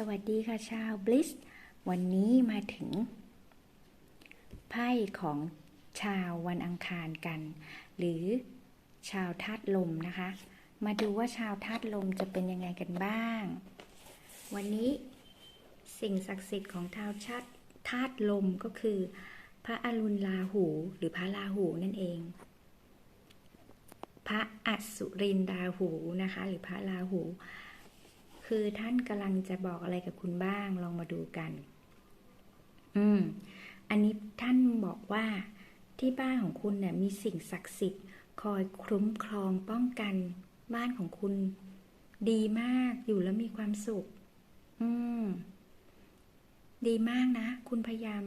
สวัสดีค่ะชาวบลิสวันนี้มาถึง ไพ่ของชาววันอังคารกัน หรือชาวธาตุลมนะคะ มาดูว่าชาวธาตุลมจะเป็นยังไงกันบ้าง วันนี้สิ่งศักดิ์สิทธิ์ของชาวชาติธาตุลมก็คือ พระอรุณลาหูหรือพระลาหูนั่นเอง พระอสุรินราหูนะคะ หรือพระลาหู คือท่านกำลังจะบอกอะไรกับคุณบ้าง ลองมาดูกัน อืม อันนี้ท่านบอกว่าที่บ้านของคุณเนี่ยมีสิ่งศักดิ์สิทธิ์ คอยคุ้มครองป้องกัน บ้านของคุณ ดีมากอยู่แล้วมีความสุข อืม ดีมากนะ คุณพยายาม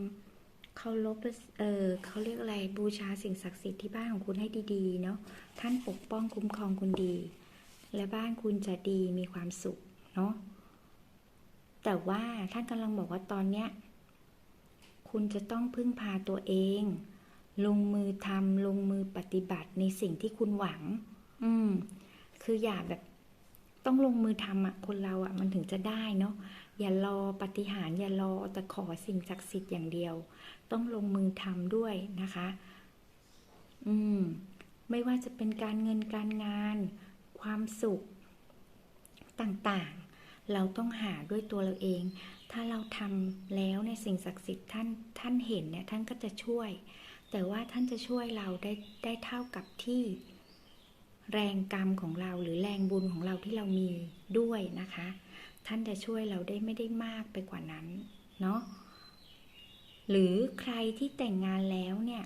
เคารพเออเขาเรียกอะไรบูชาสิ่งศักดิ์สิทธิ์ที่บ้านของคุณให้ดีๆ เนาะท่านปกป้องคุ้มครองคุณดี และบ้านคุณจะดีมีความสุข เนาะแต่ว่าท่านกำลังบอกว่าตอนเนี้ยคุณจะต้องพึ่งพาตัวเอง ลงมือทำลงมือปฏิบัติในสิ่งที่คุณหวัง อืม คืออย่าแบบ ต้องลงมือทำอะคนเราอะมันถึงจะได้เนาะอย่ารอปฏิหารอย่ารอแต่ขอสิ่งศักดิ์สิทธิ์อย่างเดียว ต้องลงมือทำด้วยนะคะ อืม ไม่ว่าจะเป็นการเงินการงาน ความสุข ต่างๆ เราต้องหาด้วยตัวเราเอง ถ้าเราทำแล้วในสิ่งศักดิ์สิทธิ์ท่านท่านเห็นเนี่ยท่านก็จะช่วย แต่ว่าท่านจะช่วยเราได้ได้เท่ากับที่ แรงกรรมของเราหรือแรงบุญของเราที่เรามีด้วยนะคะ ท่านจะช่วยเราได้ไม่ได้มากไปกว่านั้นเนาะหรือใครที่แต่งงานแล้วเนี่ย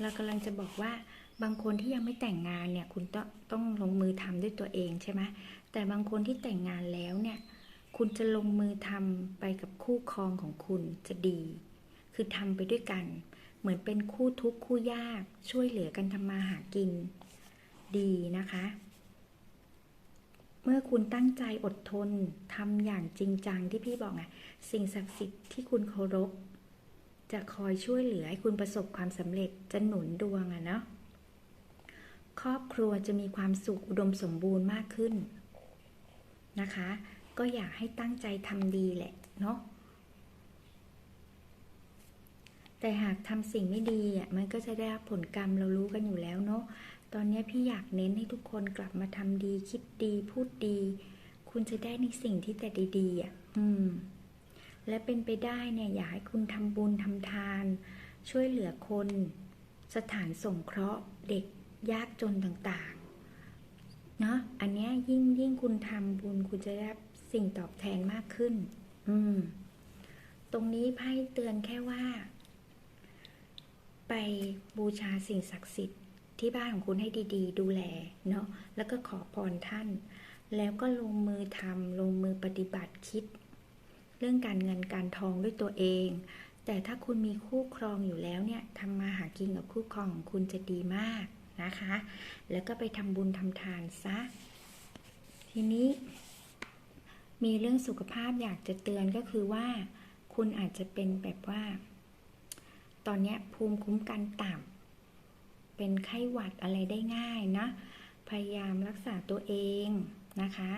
เรากำลังจะบอกว่า บางคนที่ยังไม่แต่งงานเนี่ยคุณต้องต้องลงมือทำด้วยตัวเองใช่ไหมแต่บางคนที่แต่งงานแล้วเนี่ยคุณจะลงมือทำไปกับคู่ครองของคุณจะดี คือทำไปด้วยกัน เหมือนเป็นคู่ทุกข์คู่ยากช่วยเหลือกันทำมาหากินดีนะคะ เมื่อคุณตั้งใจอดทนทำอย่างจริงจังที่พี่บอกไงสิ่งศักดิ์สิทธิ์ที่คุณเคารพจะคอยช่วยเหลือให้คุณประสบความสำเร็จจะหนุนดวงอะเนาะ ครอบครัวจะมีความสุขอุดมสมบูรณ์มากขึ้นนะคะ ก็อยากให้ตั้งใจทำดีแหละเนาะแต่หากทำสิ่งไม่ดีอะมันก็จะได้รับผลกรรมเรารู้กันอยู่แล้วเนาะตอนนี้พี่อยากเน้นให้ทุกคนกลับมาทำดีคิดดีพูดดี คุณจะได้ในสิ่งที่แต่ดีๆอะอืม และเป็นไปได้เนี่ยอยากให้คุณทำบุญทำทาน ช่วยเหลือคน สถานสงเคราะห์เด็ก ยากจนต่างๆ เนาะอันเนี้ยยิ่งยิ่งคุณทำบุญคุณจะได้รับสิ่งตอบแทนมากขึ้น อืม ตรงนี้ไพ่เตือนแค่ว่า ไปบูชาสิ่งศักดิ์สิทธิ์ที่บ้านของคุณให้ดีๆดูแลเนาะแล้วก็ขอพรท่าน แล้วก็ลงมือทำลงมือปฏิบัติคิด เรื่องการเงินการทองด้วยตัวเอง แต่ถ้าคุณมีคู่ครองอยู่แล้วเนี่ยทำมาหากินกับคู่ครองของคุณจะดีมาก นะคะ แล้วก็ไปทำบุญทำทานซะ ทีนี้ มีเรื่องสุขภาพอยากจะเตือนก็คือว่า คุณอาจจะเป็นแบบว่า ตอนนี้ภูมิคุ้มกันต่ำเป็นไข้หวัดอะไรได้ง่ายนะ พยายามรักษาตัวเองนะคะ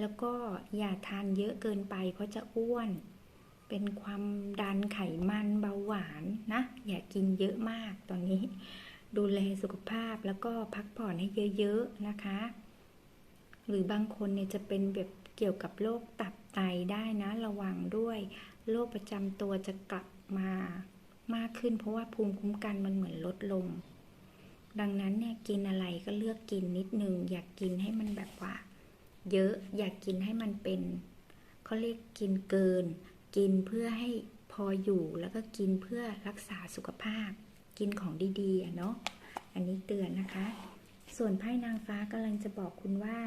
แล้วก็อย่าทานเยอะเกินไปเพราะจะอ้วนเป็นความดันไขมันเบาหวานนะ อย่ากินเยอะมากตอนนี้ ดูแลสุขภาพแล้วก็พักผ่อนให้เยอะๆนะคะ หรือบางคนเนี่ยจะเป็นแบบเกี่ยวกับโรคตับไตได้นะระวังด้วยโรคประจำตัวจะกลับมามากขึ้น เพราะว่าภูมิคุ้มกันมันเหมือนลดลง ดังนั้นเนี่ยกินอะไรก็เลือกกินนิดนึง อยากกินให้มันแบบว่า เยอะอยากกินให้มันเป็นเขาเรียกกินเกิน กินเพื่อให้พออยู่แล้วก็กินเพื่อรักษาสุขภาพ กินของดีๆอะเนาะอันนี้เตือนนะคะ ส่วนไพ่นางฟ้ากำลังจะบอกคุณว่า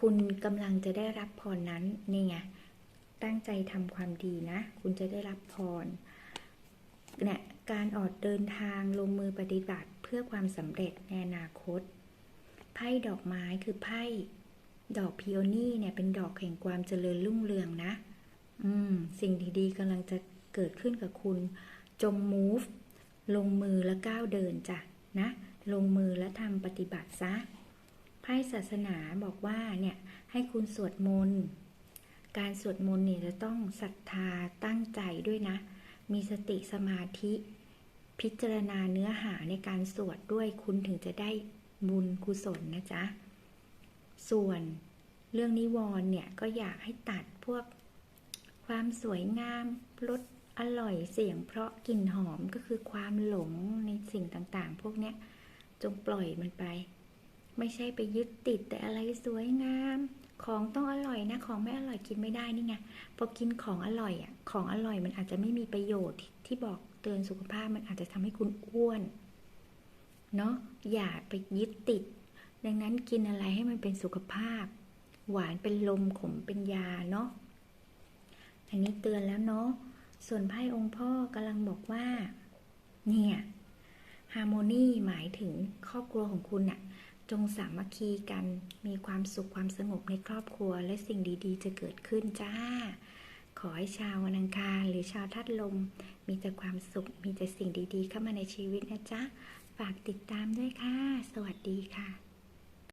คุณกำลังจะได้รับพรนั้นนี่ไงตั้งใจทำความดีนะ คุณจะได้รับพรเนี่ยการออกเดินทางลงมือปฏิบัติเพื่อความสำเร็จในอนาคต ไพ่ดอกไม้คือไพ่ดอกพิโอนี่เนี่ยเป็นดอกแห่งความเจริญรุ่งเรืองนะ อืม สิ่งดีๆกำลังจะเกิดขึ้นกับคุณ จง move ลงมือและก้าวเดินจ้ะนะ ลงมือและทำปฏิบัติซะไพ่ศาสนาบอกว่าเนี่ยให้คุณสวดมนต์ การสวดมนต์เนี่ยจะต้องศรัทธาตั้งใจด้วยนะ มีสติสมาธิ พิจารณาเนื้อหาในการสวดด้วยคุณถึงจะได้บุญกุศลนะจ๊ะ ส่วนเรื่องนิวรณ์เนี่ยก็อยากให้ตัดพวกความสวยงามรส อร่อยเสียงเพราะกลิ่นหอมก็คือความหลงในสิ่งต่างๆ พวกเนี้ยจงปล่อยมันไป ไม่ใช่ไปยึดติดแต่อะไรสวยงาม ของต้องอร่อยนะ ของไม่อร่อยกินไม่ได้นี่ไงพอกินของอร่อยอะของอร่อยมันอาจจะไม่มีประโยชน์ที่ที่บอกเตือนสุขภาพมันอาจจะทำให้คุณอ้วนเนาะอย่าไปยึดติด ดังนั้นกินอะไรให้มันเป็นสุขภาพ หวานเป็นลมขมเป็นยาเนาะอันนี้เตือนแล้วเนาะ ส่วนไพ่องค์พ่อกำลังบอกว่า เนี่ยฮาร์โมนีหมายถึงครอบครัวของคุณน่ะ จงสามัคคีกัน มีความสุขความสงบในครอบครัว และสิ่งดีๆ จะเกิดขึ้นจ้า ขอให้ชาววันอังคารหรือชาวทัดลม มีแต่ความสุข มีแต่สิ่งดีๆ เข้ามาในชีวิตนะจ๊ะ ฝากติดตามด้วยค่ะ สวัสดีค่ะ